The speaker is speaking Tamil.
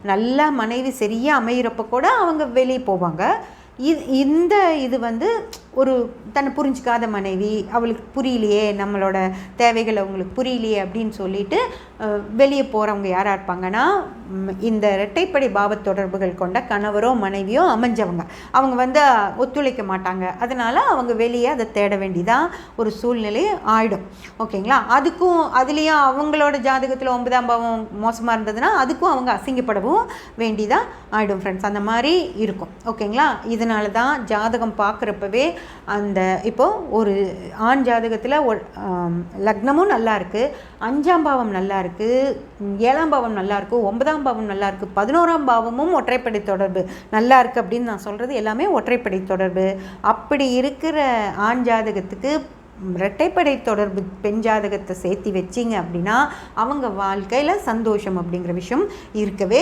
நல்லா மனைவி சரியாக அமையிறப்ப கூட அவங்க வெளியே போவாங்க. இது இந்த இது வந்து ஒரு தன்னை புரிஞ்சிக்காத மனைவி அவளுக்கு புரியலையே நம்மளோட தேவைகள் அவங்களுக்கு புரியலையே அப்படின்னு சொல்லிட்டு வெளியே போகிறவங்க யாராக இருப்பாங்கன்னா இந்த இரட்டைப்படை பாவ தொடர்புகள் கொண்ட கணவரோ மனைவியோ அமைஞ்சவங்க. அவங்க வந்து ஒத்துழைக்க மாட்டாங்க. அதனால் அவங்க வெளியே அதை தேட வேண்டியதாக ஒரு சூழ்நிலை ஆயிடும். ஓகேங்களா? அதுக்கும் அதுலேயும் அவங்களோட ஜாதகத்தில் ஒன்பதாம் பாவம் மோசமாக இருந்ததுன்னா அதுக்கும் அவங்க அசிங்கப்படவும் வேண்டிதான் ஆயிடும் ஃப்ரெண்ட்ஸ் அந்த மாதிரி இருக்கும். ஓகேங்களா? இதனால தான் ஜாதகம் பார்க்குறப்பவே அந்த இப்போது ஒரு ஆண் ஜாதகத்தில் லக்னமும் நல்லா இருக்குது அஞ்சாம் பாவம் நல்லா இருக்குது ஏழாம் பாவம் நல்லா இருக்கு. ஒன்பதாம் பாவம் நல்லா இருக்குது பதினோராம் பாவமும் ஒற்றைப்படை தொடர்பு. நல்லா இருக்குது அப்படின்னு நான் சொல்கிறது எல்லாமே ஒற்றைப்படை தொடர்பு. அப்படி இருக்கிற ஆண் ஜாதகத்துக்கு இரட்டைப்படை தொடர்பு பெண் ஜாதகத்தை சேர்த்து வச்சிங்க அப்படின்னா அவங்க வாழ்க்கையில் சந்தோஷம் அப்படிங்கிற விஷயம் இருக்கவே